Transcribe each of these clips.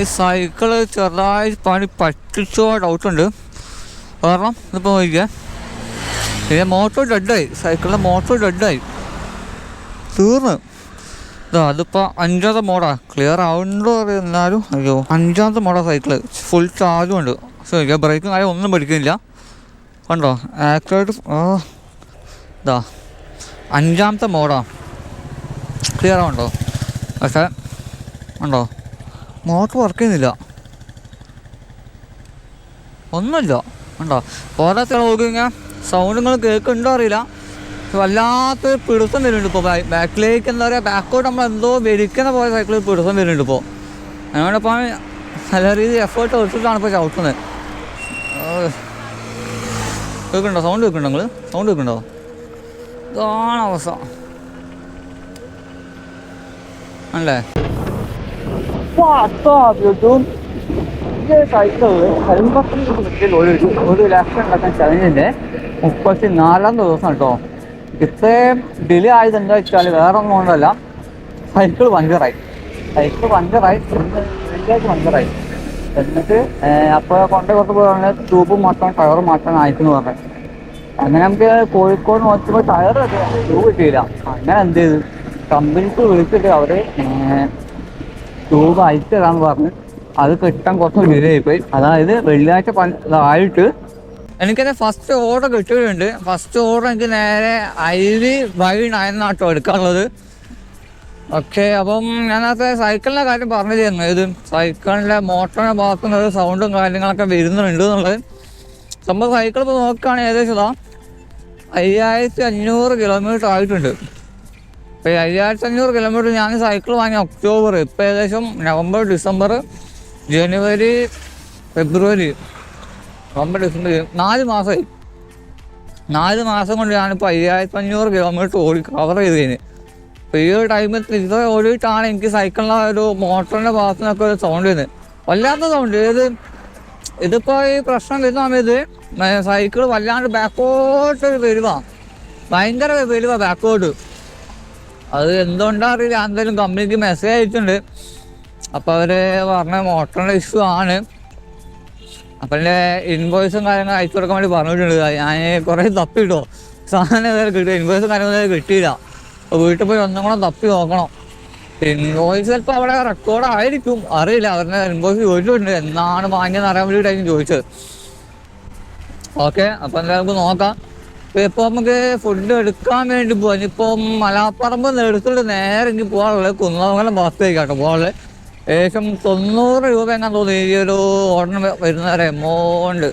ഈ സൈക്കിൾ ചെറുതായി പണി പറ്റിച്ചോ ഡൗട്ടുണ്ട് കാരണം ഇതിപ്പോൾ നോക്കിയാൽ പിന്നെ മോട്ടോർ ഡെഡായി സൈക്കിളിന്റെ മോട്ടോർ ഡെഡായി തീർന്ന്. ഇതാ അതിപ്പോൾ അഞ്ചാമത്തെ മോഡാ ക്ലിയർ ആവുന്നുണ്ടോ എന്നാലും അയ്യോ അഞ്ചാമത്തെ മോഡാ സൈക്കിൾ ഫുൾ ചാർജും ഉണ്ട്. ശരി ബ്രേക്കും കാര്യം ഒന്നും പഠിക്കുന്നില്ല കണ്ടോ? ആക്ച്വലായിട്ട് ഇതാ. അഞ്ചാമത്തെ മോഡാ ക്ലിയർ ആവുന്നുണ്ടോ? പക്ഷേ ഉണ്ടോ മോട്ടർ വർക്ക് ചെയ്യുന്നില്ല ഒന്നുമില്ല. ഉണ്ടോ പോരാത്ത നോക്കി കഴിഞ്ഞാൽ സൗണ്ട് നിങ്ങൾ കേൾക്കുന്നുണ്ടോ അറിയില്ല. വല്ലാത്ത പിടുത്തം വരുന്നുണ്ട് ഇപ്പോൾ ബാക്കിലേക്ക് എന്താ പറയുക ബാക്കോട്ട് നമ്മൾ എന്തോ വലിക്കുന്ന പോലെ സൈക്കിളിൽ പിടുത്തം വരുന്നുണ്ട് ഇപ്പോൾ അതുകൊണ്ടിപ്പോൾ നല്ല രീതിയിൽ എഫേർട്ട് എടുത്തിട്ടാണ് ഇപ്പോൾ ചവിട്ടുന്നത്. കേൾക്കുന്നുണ്ടോ? സൗണ്ട് കേൾക്കുന്നുണ്ടോ നിങ്ങൾ സൗണ്ട് കേൾക്കുന്നുണ്ടോ? ഇതാണ് അവസ്ഥ. അല്ലേ ഒരു ഒരു ലക്ഷം ചലഞ്ചിന്റെ മുപ്പത്തി നാലാം ദിവസം കേട്ടോ ഇത്രയും ഡിലേ ആയത് എന്താ വെച്ചാൽ വേറെ ഒന്നും കൊണ്ടല്ല സൈക്കിൾ പഞ്ചറായി സൈക്കിൾ പഞ്ചറായി പഞ്ചറായി എന്നിട്ട് അപ്പോൾ കൊണ്ട് കുറച്ച് പോയി ട്യൂബ് മാറ്റാൻ ടയർ മാറ്റാൻ ആയിട്ടെന്ന് പറഞ്ഞു അങ്ങനെ നമുക്ക് കോഴിക്കോട് നോക്കുമ്പോൾ ടയർ ട്യൂബ് കിട്ടിയില്ല അങ്ങനെ എന്ത് ചെയ്തു? കമ്പനിക്ക് വിളിച്ചിട്ട് അവർ ട്യൂബ് അയച്ചു തരാന്ന് പറഞ്ഞു. അത് കിട്ടാൻ കുറച്ച് ഡിലേ ആയിപ്പോയി അതായത് വെള്ളിയാഴ്ച ആയിട്ട് എനിക്കത് ഫസ്റ്റ് ഓർഡർ കിട്ടിയിട്ടുണ്ട്. ഫസ്റ്റ് ഓർഡർ എനിക്ക് നേരെ അരി വഴി വൈ നാട്ടോ എടുക്കാനുള്ളത്. ഓക്കെ അപ്പം ഞാനകത്ത് സൈക്കിളിന്റെ കാര്യം പറഞ്ഞു തരുന്നു ഇത് സൈക്കിളിന്റെ മോട്ടറിനെ ഭാഗത്തുനിന്ന് സൗണ്ടും കാര്യങ്ങളൊക്കെ വരുന്നുണ്ട് എന്നുള്ളത്. സംഭവം സൈക്കിൾ ഇപ്പോൾ നോക്കുകയാണെങ്കിൽ ഏകദേശം അയ്യായിരത്തി അഞ്ഞൂറ് കിലോമീറ്റർ ആയിട്ടുണ്ട്. ഇപ്പോൾ അയ്യായിരത്തി അഞ്ഞൂറ് കിലോമീറ്റർ ഞാൻ സൈക്കിൾ വാങ്ങിയ ഒക്ടോബർ ഇപ്പോൾ ഏകദേശം നവംബർ ഡിസംബർ ജനുവരി ഫെബ്രുവരി നവംബർ ഡിസംബർ നാല് മാസമായി നാല് മാസം കൊണ്ട് ഞാനിപ്പോൾ അയ്യായിരത്തി അഞ്ഞൂറ് കിലോമീറ്റർ ഓടി കവർ ചെയ്തതിന് അപ്പോൾ ഈ ഒരു ടൈമിൽ ഇത് ഓടിയിട്ടാണ് എനിക്ക് സൈക്കിളിന്റെ ഒരു മോട്ടറിന്റെ ഭാഗത്തു നിന്നൊക്കെ ഒരു സൗണ്ട് വരുന്നത് വല്ലാത്ത സൗണ്ട് ഇത് ഇതിപ്പോൾ ഈ പ്രശ്നം വരുന്ന സമയത്ത് സൈക്കിൾ വല്ലാണ്ട് ബാക്കോട്ട് വരുവാ. ഭയങ്കര വരുവാ ബാക്കോട്ട് അത് എന്തുകൊണ്ടാ അറിയില്ല. എന്തായാലും കമ്പനിക്ക് മെസ്സേജ് അയച്ചിട്ടുണ്ട്. അപ്പോൾ അവർ പറഞ്ഞ മോട്ടറിന്റെ ഇഷ്യൂ ആണ്. അപ്പം എന്റെ ഇൻവോയ്സും കാര്യങ്ങളും അയച്ചു കൊടുക്കാൻ വേണ്ടി പറഞ്ഞിട്ടുണ്ട്. ഞാൻ കുറേ തപ്പിട്ടോ സാധനം ഏതായാലും കിട്ടും ഇൻവോയ്സും കാര്യങ്ങളും കിട്ടിയില്ല. വീട്ടിൽ പോയി ഒന്നും കൂടെ തപ്പി നോക്കണം. ഇൻവോയ്സ് ചിലപ്പോൾ അവിടെ റെക്കോർഡ് ആയിരിക്കും. അറിയില്ല. അവരുടെ ഇൻവോയ്സ് ചോദിച്ചിട്ടുണ്ട്. എന്നാണ് വാങ്ങിയെന്ന് അറിയാൻ വേണ്ടിയിട്ടായിരിക്കും ചോദിച്ചത്. ഓക്കെ അപ്പം എന്തായാലും നമുക്ക് നോക്കാം. ഇപ്പം നമുക്ക് ഫുഡ് എടുക്കാൻ വേണ്ടി പോവാൻ ഇപ്പൊ മലാപ്പറമ്പ് എടുത്തിട്ട് നേരെ ഇനി പോകാനുള്ളത് കുന്നമംഗലം ഭാഗത്തേക്കാട്ടോ പോകാനുള്ളത് ഏകദേശം തൊണ്ണൂറ് രൂപ എങ്ങനെ തോന്നി ഈ ഒരു ഓർഡർ ഒരു എമൗണ്ട്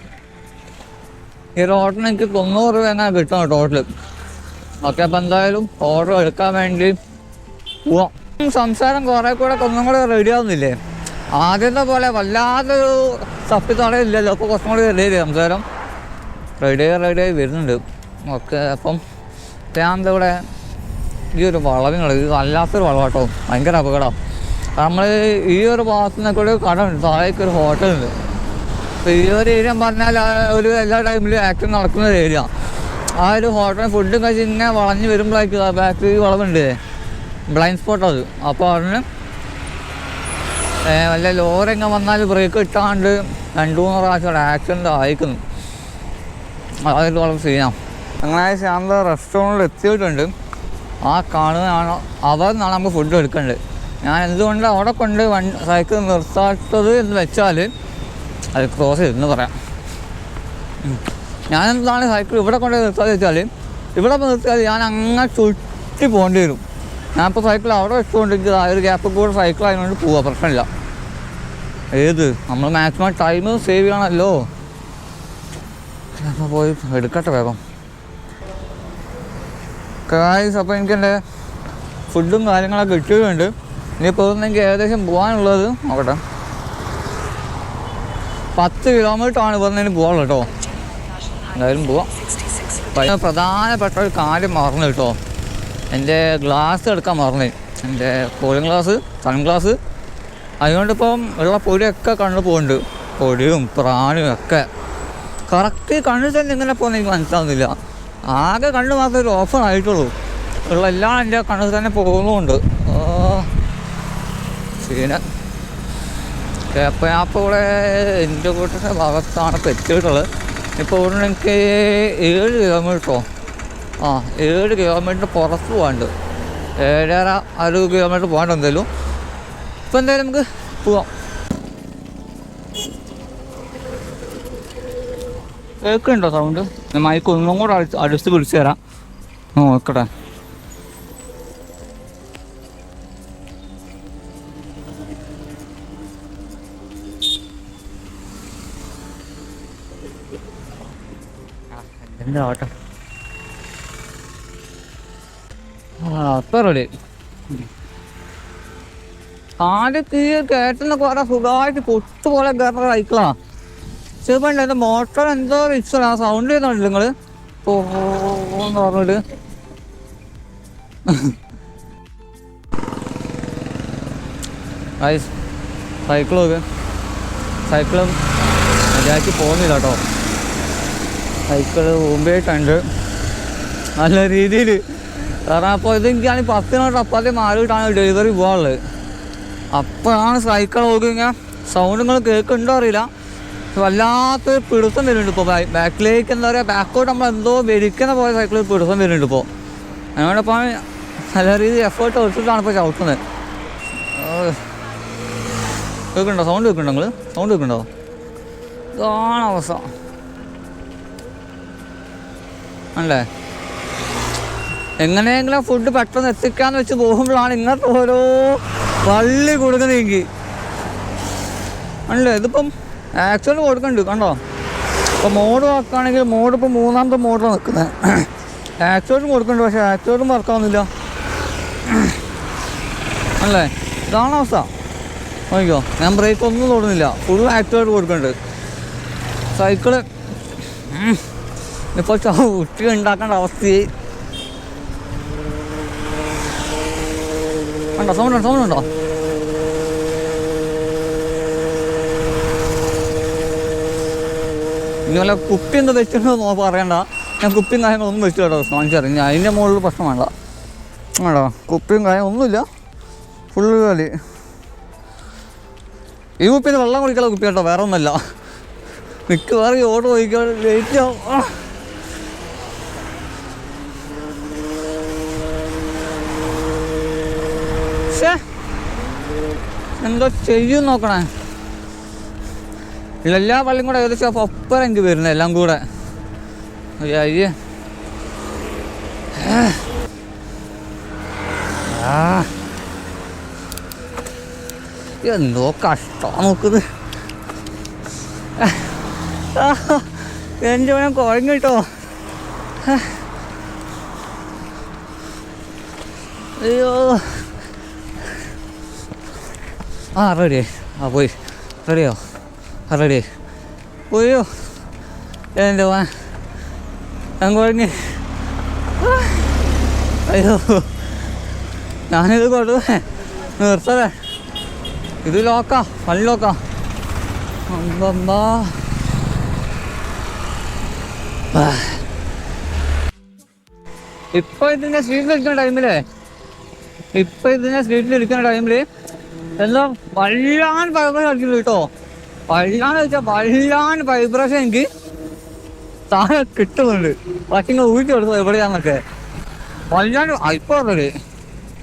ഈ ഒരു ഓർഡറിന് എനിക്ക് തൊണ്ണൂറ് രൂപ എങ്ങനെ കിട്ടണം ടോട്ടൽ ഓക്കെ അപ്പം എന്തായാലും ഓർഡർ എടുക്കാൻ വേണ്ടി പോവാം. സംസാരം കുറെ കൂടെ ഒന്നും റെഡി ആവുന്നില്ലേ? ആദ്യത്തെ പോലെ വല്ലാത്തൊരു വല്ലാതൊരു തപ്പിത്തടയില്ലല്ലോ അപ്പോൾ കുറച്ചും കൂടി റെഡി ആയി സംസാരം. റെഡി ആയി റെഡി ആയി വരുന്നുണ്ട്. ഓക്കെ അപ്പം എന്താ ഇവിടെ ഈ ഒരു വളവിനുള്ള ഇത് വല്ലാത്തൊരു വളവാട്ടോ. ഭയങ്കര അപകടമാണ് നമ്മൾ ഈ ഒരു ഭാഗത്തു നിന്നൊക്കെ ഒരു കട ഉണ്ട്. താഴേക്ക് ഒരു ഹോട്ടലുണ്ട് അപ്പോൾ ഈ ഒരു ഏരിയ പറഞ്ഞാൽ ഒരു എല്ലാ ടൈമിലും ആക്ഷൻ നടക്കുന്ന ഏരിയ ആ ഒരു ഹോട്ടലിൽ ഫുഡും കഴിച്ച് ഇങ്ങനെ വളഞ്ഞ് വരുമ്പോഴേക്കും ബാക്ക് വളവുണ്ട്. ബ്ലൈൻഡ് സ്പോട്ട് അത്. അപ്പോൾ അവിടെ വല്ല ലോറിങ്ങ വന്നാൽ ബ്രേക്ക് ഇട്ടാണ്ട് രണ്ട് മൂന്ന് പ്രാവശ്യം ആക്സിഡന്റ് ആയിക്കുന്നു. അതായത് വളരെ സീനാ അങ്ങനെ ശാന്ത റെസ്റ്റോറന്റിൽ എത്തിയിട്ടുണ്ട്. ആ കാണുന്നതാണ് അവർ നിന്നാണ് നമുക്ക് ഫുഡ് എടുക്കേണ്ടത്. ഞാൻ എന്തുകൊണ്ട് അവിടെ കൊണ്ട് വൺ സൈക്കിൾ നിർത്താത്തത് എന്ന് വെച്ചാൽ അത് ക്രോസ് ചെയ്തെന്ന് പറയാം. ഞാൻ എന്താണ് സൈക്കിൾ ഇവിടെ കൊണ്ട് നിർത്താതെ വെച്ചാൽ ഇവിടെ നിർത്തിയാൽ ഞാൻ അങ്ങനെ ചുറ്റി പോകേണ്ടി വരും. ഞാനിപ്പോൾ സൈക്കിൾ അവിടെ വെച്ചുകൊണ്ടിരിക്കുക. ആ ഒരു ഗ്യാപ്പ് കൂടെ സൈക്കിൾ ആയതുകൊണ്ട് പോവുക പ്രശ്നമില്ല. ഏത്? നമ്മൾ മാക്സിമം ടൈം സേവ് ചെയ്യണമല്ലോ. അപ്പോൾ പോയി എടുക്കട്ടെ വേഗം. കായ്സ് അപ്പോൾ എനിക്ക് എന്റെ ഫുഡും കാര്യങ്ങളൊക്കെ കിട്ടിയിട്ടുണ്ട്. ഇനിയിപ്പോൾ എനിക്ക് ഏകദേശം പോകാനുള്ളത് നോക്കട്ടെ. പത്ത് കിലോമീറ്റർ ആണ് ഇവിടെ നിന്ന് പോകാനുള്ളത് കേട്ടോ. എന്തായാലും പോവാം. പ്രധാനപ്പെട്ട ഒരു കാര്യം മറന്നു കേട്ടോ. എന്റെ ഗ്ലാസ് എടുക്കാൻ മറന്നു. എന്റെ കൂളിംഗ് ഗ്ലാസ് സൺ ഗ്ലാസ് അതുകൊണ്ടിപ്പം ഉള്ള പൊടിയൊക്കെ കണ്ണു പോകുന്നുണ്ട് പൊടിയും പ്രാണിയും ഒക്കെ. കറക്റ്റ് കണ്ണിൽ തന്നെ ഇങ്ങനെ പോകുന്ന എനിക്ക് മനസ്സിലാവുന്നില്ല. ആകെ കണ്ണ് മാത്രമേ ഒരു ആയിട്ടുള്ളൂ. ഉള്ള എല്ലാം എന്റെ കണ്ണിൽ തന്നെ പോകുന്നുമുണ്ട്. സീന ഇപ്പോൾ ഇവിടെ എന്റെ കൂട്ടിന്റെ ഭാഗത്താണ് തെറ്റിയിട്ടുള്ളത്. ഇപ്പോൾ ഇവിടെ എനിക്ക് ഏഴ് കിലോമീറ്ററോ ആ ഏഴ് കിലോമീറ്റർ പുറത്ത് പോകാണ്ട് ഏഴര അര കിലോമീറ്റർ പോകാണ്ട് എന്തായാലും. ഇപ്പോൾ എന്തായാലും നമുക്ക് പോവാം. കേൾക്കുന്നുണ്ടോ സൗണ്ട് മൈക്ക് ഒന്നും കൂടെ അടിച്ച് അടിച്ച് വിളിച്ചു തരാം. നോക്കട്ടെ. എന്താ ഓട്ടം? അത്ര ആദ്യം കുറെ സുഖമായിട്ട് കൊട്ടുപോലെ കയറുന്ന സൈക്കിളാ ചിലപ്പോൾ എന്റെ മോട്ടോർ എന്തോ ഇഷ്ടമാണ് ആ സൗണ്ട് ചെയ്യുന്നുണ്ട് നിങ്ങൾ പോന്ന് പറഞ്ഞിട്ട്. സൈക്കിൾ നോക്ക്. സൈക്കിളും മര്യാദയ്ക്ക് പോകുന്നില്ല കേട്ടോ സൈക്കിൾ മുമ്പായിട്ടുണ്ട് നല്ല രീതിയിൽ കാരണം അപ്പോൾ ഇത് എനിക്കാണ് പത്തിനോട്ട് അപ്പാത്തി മാറിയിട്ടാണ് ഡെലിവറി പോകാനുള്ളത് അപ്പോഴാണ് സൈക്കിൾ നോക്കി കഴിഞ്ഞാൽ സൗണ്ട് നിങ്ങൾ കേൾക്കുന്നുണ്ടോ അറിയില്ല. വല്ലാത്തൊരു പിടുത്തം വരുന്നുണ്ട് ഇപ്പോൾ ബാക്കിലേക്ക് എന്താ പറയുക ബാക്കോട്ട് നമ്മൾ എന്തോ വലിക്കുന്ന പോലെ സൈക്കിളിൽ പിടുത്തം വരുന്നുണ്ട് ഇപ്പോൾ അതുകൊണ്ടിപ്പോൾ നല്ല രീതിയിൽ എഫേർട്ട് എടുത്തിട്ടാണ് ഇപ്പോൾ ചവിട്ടുന്നത്. കേൾക്കുന്നുണ്ടോ? സൗണ്ട് കേൾക്കുന്നുണ്ടോ നിങ്ങൾ സൗണ്ട് കേൾക്കുന്നുണ്ടോ? ഇതാണ് അവസ്ഥ. അല്ലേ എങ്ങനെയെങ്കിലും ഫുഡ് പെട്ടെന്ന് എത്തിക്കാന്ന് വെച്ച് പോകുമ്പോഴാണ് ഇങ്ങനത്തെ ഓരോ വള്ളി കൊടുക്കുന്നതെങ്കിൽ. അല്ലേ ഇതിപ്പം ആക്ച്വലി കൊടുക്കുന്നുണ്ട് കണ്ടോ? അപ്പോൾ മോഡ് വർക്കാണെങ്കിൽ മോഡ് ഇപ്പോൾ മൂന്നാമത്തെ മോഡിലാണ് നിൽക്കുന്നത്. ആക്സിഡന്റ് കൊടുക്കുന്നുണ്ട് പക്ഷേ ആക്സിഡന്റും വർക്കാവുന്നില്ല അല്ലേ? ഇതാണ് അവസ്ഥ. നോക്കിക്കോ ഞാൻ ബ്രേക്ക് ഒന്നും തൊടുന്നില്ല. ഫുൾ ആക്സിഡന്റ് കൊടുക്കുന്നുണ്ട് സൈക്കിൾ ഇപ്പോൾ ചവിട്ടി ഉണ്ടാക്കേണ്ട അവസ്ഥയെ ഉണ്ടോ സൗണ്ട് ഉണ്ടോ? സൗണ്ട് ഉണ്ടോ? വല്ല കുപ്പി എന്താ വെച്ചിട്ടുണ്ടോ പറയണ്ട. ഞാൻ കുപ്പിയും കാര്യങ്ങളൊന്നും വെച്ചു കേട്ടോ ഞാൻ അതിന്റെ മുകളിൽ പ്രശ്നം വേണ്ട. വേണ്ടോ? കുപ്പിയും കാര്യം ഒന്നുമില്ല. ഫുള്ള് കളി. ഈ കുപ്പിയിൽ വെള്ളം കുടിക്കാനുള്ള കുപ്പി കേട്ടോ വേറെ ഒന്നുമല്ല. മിക്കവാറും ഓട്ടോ പോയിക്കാൻ ലേറ്റ് ആവും. എന്തോ ചെയ്യും നോക്കണേ. എല്ലാ പള്ളിയും കൂടെ ഏകദേശം ഒപ്പം എനിക്ക് വരുന്നത് എല്ലാം കൂടെ. അയ്യ. എന്തോ കഷ്ടമാണ് നോക്കുന്നത്. എന്റെ ഞാൻ കുഴങ്ങി കേട്ടോ. അയ്യോ. ആ റെഡി ആ പോയി. റെഡിയോ റെഡി ഓയോ എന്റെ വാ കുഴങ്ങി അയ്യോ. ഞാനിത് നിർത്തതേ ഇത് ലോക്കാ പള്ളി ലോക്കാ. അമ്പമ്പാ. ഇപ്പൊ ഇതിന്റെ സ്ട്രീറ്റിൽ ഇരിക്കുന്ന ടൈമിൽ ഇപ്പൊ ഇതിന്റെ സ്ട്രീറ്റിൽ ഇരിക്കുന്ന ടൈമിൽ എന്താ വല്ലാൻ വൈബ്രേഷൻ കളിക്കുന്നു കേട്ടോ. വല്ലാന്ന് വെച്ചാൽ വല്ലാണ്ട് വൈബ്രേഷൻ എനിക്ക് താഴെ കിട്ടുന്നുണ്ട്. പക്ഷെ ഇങ്ങനെ ഊറ്റി കൊടുത്തു എവിടെയാന്നൊക്കെ വല്ലാണ്ട് ഇപ്പൊ പറഞ്ഞത്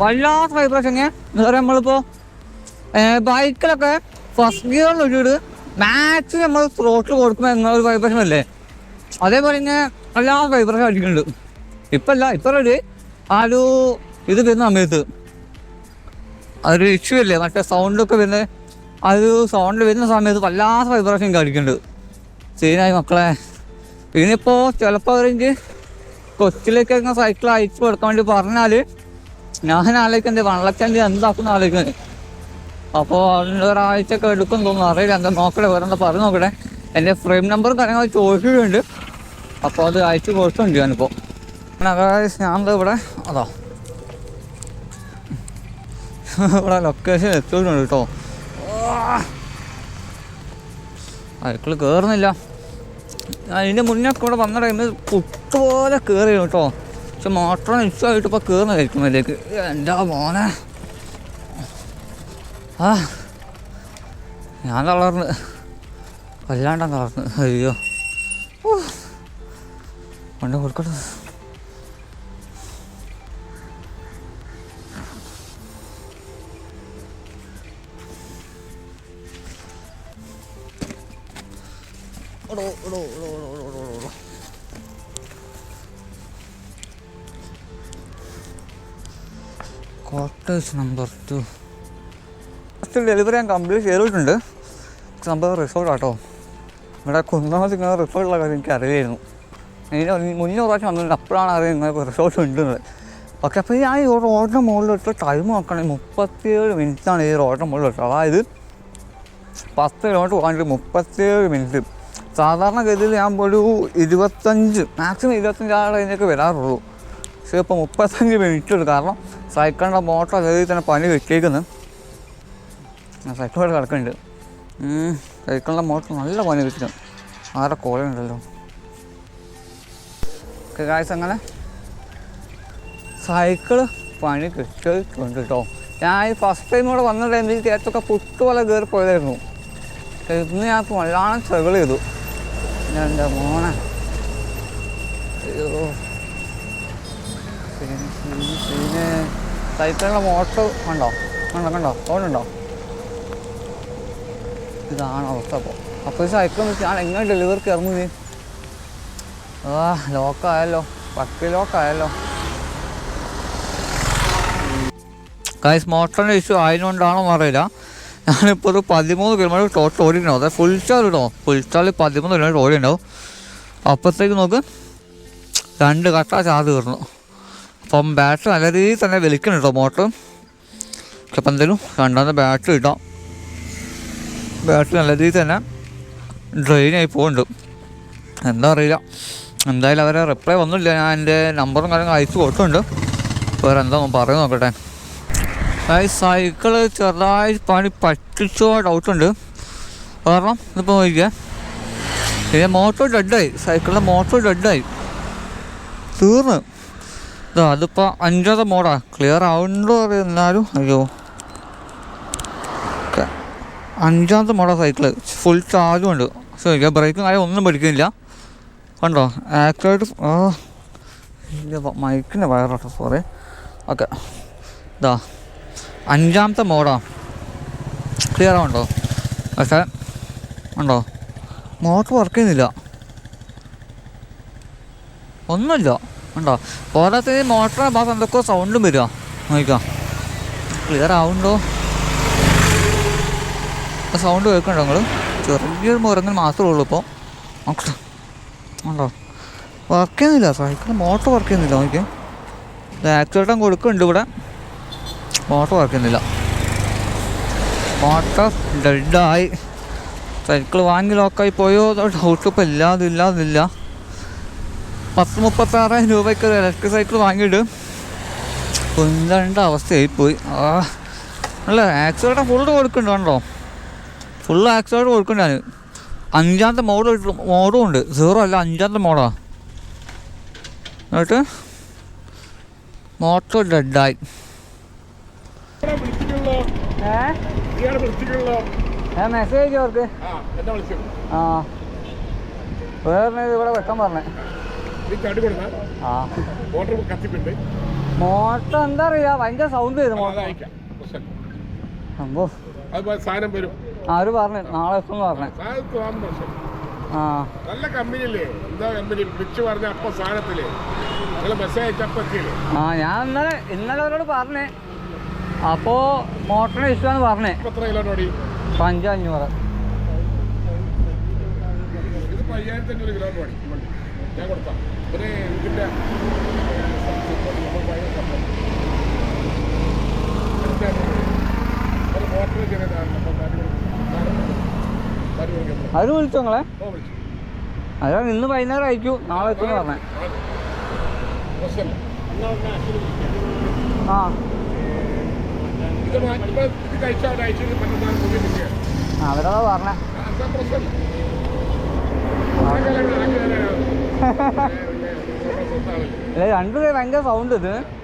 വല്ലാത്ത വൈബ്രേഷൻ എന്താ നമ്മളിപ്പോ ബൈക്കിലൊക്കെ ഫസ്റ്റ് ഗിയറിൽ ഇട്ടിട്ട് മാക്സിമം നമ്മൾ ത്രോട്ടിൽ കൊടുക്കുമ്പോൾ എന്ന ഒരു വൈബ്രേഷൻ അല്ലേ? അതേപോലെ ഇങ്ങനെ എല്ലാ വൈബ്രേഷൻ അടിക്കുന്നുണ്ട്. ഇപ്പം അല്ല ഇപ്പം ഒരു ആ ഒരു ഇത് വരുന്ന സമയത്ത്. അതൊരു ഇഷ്യൂ അല്ലേ? മറ്റേ സൗണ്ടൊക്കെ വരുന്നത്. ആ സൗണ്ടിൽ സൗണ്ട് വരുന്ന സമയത്ത് വല്ലാത്ത വൈബ്രേഷൻ കളിക്കുന്നുണ്ട് സീനായി മക്കളെ. പിന്നിപ്പോൾ ചിലപ്പോൾ അവരെനിക്ക് കൊച്ചിലേക്ക് ഇങ്ങനെ സൈക്കിൾ അയച്ചു കൊടുക്കാൻ വേണ്ടി പറഞ്ഞാൽ ഞാൻ ആലോചിക്കുന്നത് വള്ളച്ചാണ്ടി എന്താക്കുന്ന ആലോചിക്കുന്നത് അപ്പോൾ അതിന്റെ ഒരാഴ്ച ഒക്കെ എടുക്കും തോന്നുന്നു. അറിയില്ല എന്താ നോക്കട്ടെ വേറെ എന്താ പറഞ്ഞു നോക്കട്ടെ. എന്റെ ഫ്രെയിം നമ്പറും കാര്യങ്ങൾ ചോദിക്കുകയുണ്ട് അപ്പോൾ അത് അയച്ചു കൊടുത്തുണ്ട് ഞാനിപ്പോൾ അതായത് ദാ ഇവിടെ അതോ. ഇവിടെ ലൊക്കേഷൻ എത്തിയിട്ടുണ്ട് കേട്ടോ. സൈക്കിൾ കയറുന്നില്ല അതിന്റെ മുന്നേ കൂടെ വന്ന ടൈമിൽ പുട്ടുപോലെ കയറി കേട്ടോ പക്ഷെ മോട്ടർ ഇഷ്ടമായിട്ട് ഇപ്പോൾ കയറുന്നതായിരിക്കും അതിലേക്ക്. എന്റെ മോനെ? ആ ഞാൻ തളർന്ന്. വല്ലാണ്ടാ തളർന്ന്. അയ്യോ. കൊണ്ട് കൊടുക്കട്ടെ. ഓടോ, ഓടോ, ഓടോ, ഓടോ, ഓടോ, ഓടോ, ഓടോ. Quarters number two first delivery ഞാൻ കംപ്ലീറ്റ് ചെയ്തിട്ടുണ്ട്. സംഭവം റിസോർട്ട് ആട്ടോ. ഇവിടെ കുന്നമതി ഇങ്ങനെ റിസോർട്ടുള്ള കാര്യം എനിക്ക് അറിയായിരുന്നു. ഇതിന് മുന്നേ പ്രാവശ്യം വന്നിട്ടുണ്ട്. അപ്പോഴാണ് അറിയാം ഇങ്ങനെ റിസോർട്ട് ഉണ്ടെന്ന്. പക്ഷെ അപ്പോൾ ഞാൻ ഈ റോഡിന്റെ മുകളിലിട്ട് ടൈം നോക്കണേ മുപ്പത്തിയേഴ് മിനിറ്റാണ് ഈ റോഡിന്റെ മുകളിലിട്ട് അതായത് പത്ത് കിലോമീറ്റർ പോകാൻ മുപ്പത്തിയേഴ് മിനിറ്റ് സാധാരണ ഗതിയിൽ ഞാൻ ഒരു ഇരുപത്തഞ്ച് മാക്സിമം ഇരുപത്തഞ്ച് ആൾ കഴിഞ്ഞൊക്കെ വരാറുള്ളൂ. പക്ഷേ ഇപ്പോൾ മുപ്പത്തഞ്ച് മിനിറ്റ് ഉണ്ട് കാരണം സൈക്കിളിന്റെ മോട്ടർ ഗതിയിൽ തന്നെ പനി വെച്ചേക്കുന്നു. സൈക്കിളോട് കിടക്കുന്നുണ്ട്. സൈക്കിളിന്റെ മോട്ടർ നല്ല പനി വെച്ചിട്ടുണ്ട് ആരുടെ കോളുണ്ടല്ലോ ഒക്കെ കാഴ്ച അങ്ങനെ സൈക്കിൾ പണി കിട്ടിയിട്ടുണ്ട് കേട്ടോ. ഞാൻ ഈ ഫസ്റ്റ് ടൈം ഇവിടെ വന്ന ടൈമിൽ തേച്ചൊക്കെ പുട്ടുപോലെ കയറി പോയതായിരുന്നു ഇന്ന് ഞാൻ വല്ലാണ്ട് സ്ട്രഗിൾ ചെയ്തു. എന്റെ മോണ അയ്യോ. പിന്നെ സൈറ്റിലുള്ള മോട്ടർ കണ്ടോ? കണ്ടോ കണ്ടോ? ഓടുണ്ടോ ഇതാണ് അവസ്ഥ അപ്പോൾ അപ്പോൾ സൈക്കിൾ ഞാൻ എങ്ങനെ ഡെലിവറിക്ക് ഇറങ്ങുന്നത് ആ ലോക്കായല്ലോ പക്കി ലോക്കായല്ലോ കൈസ് മോട്ടറിന്റെ ഇഷ്യൂ ആയതുകൊണ്ടാണോ അറിയില്ല ഞാനിപ്പോൾ ഒരു പതിമൂന്ന് കിലോമീറ്റർ ടോട്ടൽ ഓടിയിട്ടുണ്ടാവും അതായത് ഫുൾ സ്റ്റാൾ ഇടാം ഫുൾ സ്റ്റാൾ പതിമൂന്ന് കിലോമീറ്റർ ഓടിയിട്ടുണ്ടാവും അപ്പോഴത്തേക്ക് നോക്ക് രണ്ട് കട്ട ചാർജ് കയറുന്നു അപ്പം ബാറ്ററി നല്ല രീതിയിൽ തന്നെ വിളിക്കണം കേട്ടോ മോട്ടർ അപ്പം എന്തായാലും രണ്ടാമത്തെ ബാറ്ററി ഇടാം. ബാറ്ററി നല്ല രീതിയിൽ തന്നെ ഡ്രെയിൻ ആയി പോകുന്നുണ്ട് എന്താ അറിയില്ല. എന്തായാലും അവരെ റിപ്ലൈ ഒന്നുമില്ല ഞാൻ എന്റെ നമ്പറും കാര്യങ്ങളും അയച്ചു കൊടുക്കുന്നുണ്ട്. വേറെ എന്താ പറയുന്നത് നോക്കട്ടെ. സൈക്കിൾ ചെറുതായി പണി പറ്റിച്ചോ ഡൗട്ടുണ്ട് കാരണം ഇതിപ്പോൾ നോക്കിയേ ഇതിന്റെ മോട്ടോർ ഡെഡായി സൈക്കിളിന്റെ മോട്ടോർ ഡെഡായി തീർന്ന്. ഇതാ അതിപ്പോൾ അഞ്ചാമത്തെ മോഡാ ക്ലിയർ ആവുന്നുണ്ടോ അറിയാം എന്നാലും അയ്യോ. ഓക്കെ. അഞ്ചാമത്തെ മോഡാ സൈക്കിൾ ഫുൾ ചാർജും ഉണ്ട്. പക്ഷേ ബ്രേക്കും കാര്യം ഒന്നും പഠിക്കുന്നില്ല കണ്ടോ? ആക്സിഡന്റ് ആ. മൈക്കിന്റെ വയറാട്ടോ സോറി ഓക്കെ. ഇതാ. അഞ്ചാമത്തെ മോഡോ. ക്ലിയർ ആവുണ്ടോ പക്ഷേ ഉണ്ടോ? മോട്ടർ വർക്ക് ചെയ്യുന്നില്ല. ഒന്നുമില്ല. ഉണ്ടോ? പോരാത്തത് മോട്ടറിനെ ഭാഗത്ത് എന്തൊക്കെയോ സൗണ്ടും വരിക. നോക്കാം ക്ലിയർ ആവുണ്ടോ സൗണ്ട് കേൾക്കണ്ടോ നിങ്ങൾ ചെറിയൊരു മുറങ്ങൽ മാത്രമേ ഉള്ളൂ ഇപ്പോൾ ഉണ്ടോ? വർക്ക് ചെയ്യുന്നില്ല. സൈക്കിൾ മോട്ടർ വർക്ക് ചെയ്യുന്നില്ല. നോക്കിയാൽ ഇത് ആക്സിഡന്റ് കൊടുക്കുന്നുണ്ട് ഇവിടെ. മോട്ടർ വർക്കുന്നില്ല മോട്ടർ ഡെഡായി സൈക്കിൾ വാങ്ങി ലോക്കായി പോയോ? ഡൗട്ട് ഇപ്പോൾ ഇല്ലാതെ ഇല്ലാതില്ല പത്ത് മുപ്പത്താറായിരം രൂപയ്ക്ക് ഒരു ഇലക്ട്രിക് സൈക്കിൾ വാങ്ങിയിട്ട് അവസ്ഥയായി പോയി. ആ അല്ല ആക്സിഡന്റ് ഫുള്ള് കൊടുക്കുന്നുണ്ട് കണ്ടോ ഫുള്ള് ആക്സിഡന്റ് കൊടുക്കുന്നുണ്ട് ഞാൻ അഞ്ചാമത്തെ മോഡ് മോഡും ഉണ്ട്. സീറോ അല്ല അഞ്ചാമത്തെ മോഡാ എന്നിട്ട് മോട്ടർ ഡെഡായി ഞാൻ മെസ്സേജ് അവർക്ക് ആ വേറെ ഇവിടെ വെക്കാൻ പറഞ്ഞേ. ആ. മോട്ടർ എന്താ അറിയാ? ഭയങ്കര സൗണ്ട് ചെയ്തു മോട്ടർ. സംഭവം അവർ പറഞ്ഞു. നാളെ എത്തുമെന്ന് പറഞ്ഞു. ആ നല്ല കമ്പനിയല്ലേ എന്താ കമ്പനി വിളിച്ചു പറഞ്ഞ അപ്പൊ സാധനത്തിൽ. മെസ്സേജ് ആ ഞാൻ ഇന്നലെ ഇന്നലെ അവരോട് പറഞ്ഞേ. അപ്പോൾ മോട്ടറിന് ഇഷ്ടമാണ് പറഞ്ഞേ. പഞ്ചഞ്ഞൂറ് അത് അഞ്ഞൂറ് അയ്യായിരത്തി അഞ്ഞൂറ് കിലോ വണ്ടി ഞാൻ കൊടുക്കാം. ഒരു ഇതിന്റെ ഒരു മോട്ടർ ചെറിയ അവർ വിളിച്ചോ നിങ്ങളെ? ഓ വിളിച്ചു. അതാ ഇന്ന് വൈകുന്നേരം അയക്കൂ നാളെ എത്തുമെന്ന് പറഞ്ഞേ. ആ ഇത് മാറ്റി ഇപ്പൊ ഇത് കഴിച്ചാൽ അയച്ചിട്ട് പറ്റുന്ന പുതിയ വിഷയം അവരതാ പറഞ്ഞ. രണ്ടു ഭയങ്കര സൗണ്ട് ഇത്.